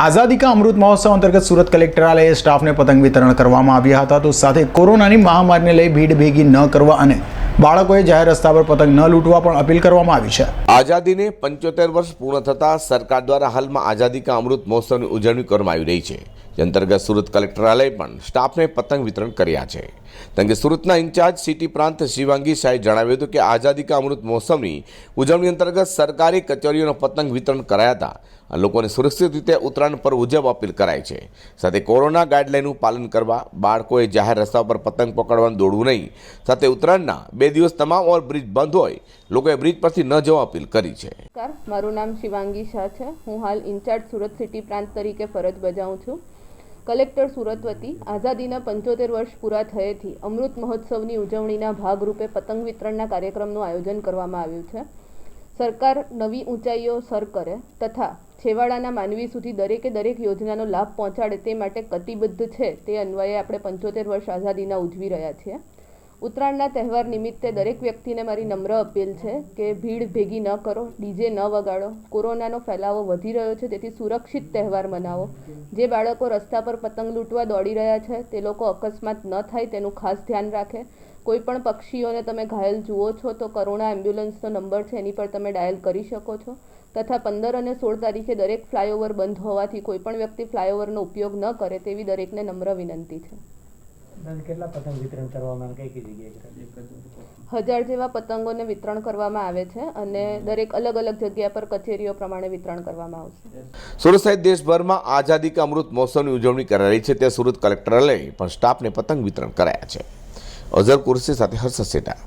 આઝાદી કા અમૃત મહોત્સવ અંતર્ગત સુરત કલેક્ટરાલયે સ્ટાફને પતંગ વિતરણ કરવામાં આવ્યા હતા. તો સાથે કોરોનાની મહામારીને લઈ ભીડ ભેગી ન કરવા અને બાળકોએ જાહેર રસ્તા પર પતંગ ન લૂંટવા પણ અપીલ કરવામાં આવી છે. આઝાદીને પંચોતેર વર્ષ પૂર્ણ થતાં સરકાર દ્વારા હાલમાં આઝાદી કા અમૃત મહોત્સવની ઉજવણી કરવામાં આવી રહી છે. જે અંતર્ગત સુરત કલેક્ટરાલય પણ સ્ટાફને પતંગ વિતરણ કર્યા છે. કારણ કે સુરતના ઇન્ચાર્જ સિટી પ્રાંત શિવાંગી શાહે જણાવ્યું હતું કે આઝાદી કા અમૃત મહોત્સવની ઉજવણી અંતર્ગત સરકારી કચેરીઓનો પતંગ વિતરણ કરાયા હતા. લોકોને સુરક્ષિત રીતે ઉત્તરાયણ પર ઉજવવા અપીલ કરાય છે. સાથે કોરોના ગાઈડલાઈનનું પાલન કરવા, બાળકોએ જાહેર રસ્તા પર પતંગ પકડવાનું દોડવું નહીં, સાથે ઉત્તરાયણના બે દિવસ તમામ ઓવર બ્રિજ બંધ હોય, લોકોએ બ્રિજ પરથી ન જવા અપીલ કરી છે. મારું નામ શિવાંગી શાહ છે. હું હાલ ઇન્ચાર્જ સુરત સિટી પ્રાંત તરીકે ફરજ બજાવું છું. કલેક્ટર સુરત વતી આઝાદીના પંચોતેર વર્ષ પૂરા થયેથી અમૃત મહોત્સવની ઉજવણીના ભાગરૂપે પતંગ વિતરણના કાર્યક્રમનું આયોજન કરવામાં આવ્યું છે. સરકાર નવી ઊંચાઈઓ સર કરે તથા છેવાડાના માનવી સુધી દરેકે દરેક યોજનાનો લાભ પહોંચાડે તે માટે કટિબદ્ધ છે તે અન્વયે આપણે પંચોતેર વર્ષ આઝાદીના ઉજવી રહ્યા છીએ. ઉત્તરાયણના તહેવાર નિમિત્તે દરેક વ્યક્તિને મારી નમ્ર અપીલ છે કે ભીડ ભેગી ન કરો, ડીજે ન વગાડો, કોરોનાનો ફેલાવો વધી રહ્યો છે તેથી સુરક્ષિત તહેવાર મનાવો. જે બાળકો રસ્તા પર પતંગ લૂંટવા દોડી રહ્યા છે તે લોકો અકસ્માત ન થાય તેનું ખાસ ધ્યાન રાખે. કોઈ પણ પક્ષીઓને તમે ઘાયલ જુઓ છો તો કરુણા એમ્બ્યુલન્સનો નંબર છે એની પર તમે ડાયલ કરી શકો છો. તથા પંદર અને સોળ તારીખે દરેક ફ્લાયઓવર બંધ હોવાથી કોઈ પણ વ્યક્તિ ફ્લાયઓવરનો ઉપયોગ ન કરે તેવી દરેકને નમ્ર વિનંતી છે. કેટલા પતંગ વિતરણ કરવામાં કઈ કઈ જગ્યાએ હજાર જેવા પતંગોને વિતરણ કરવામાં આવે છે અને દરેક અલગ અલગ જગ્યા પર કચેરીઓ પ્રમાણે વિતરણ કરવામાં આવશે. સુરત સહિત દેશભરમાં આઝાદી કા અમૃત મહોત્સવની ઉજવણી કરાઈ છે તે સુરત કલેક્ટરાલય પણ સ્ટાફને પતંગ વિતરણ કરાયા છે. અઝર કુરસી સાથે હર્ષ સેટા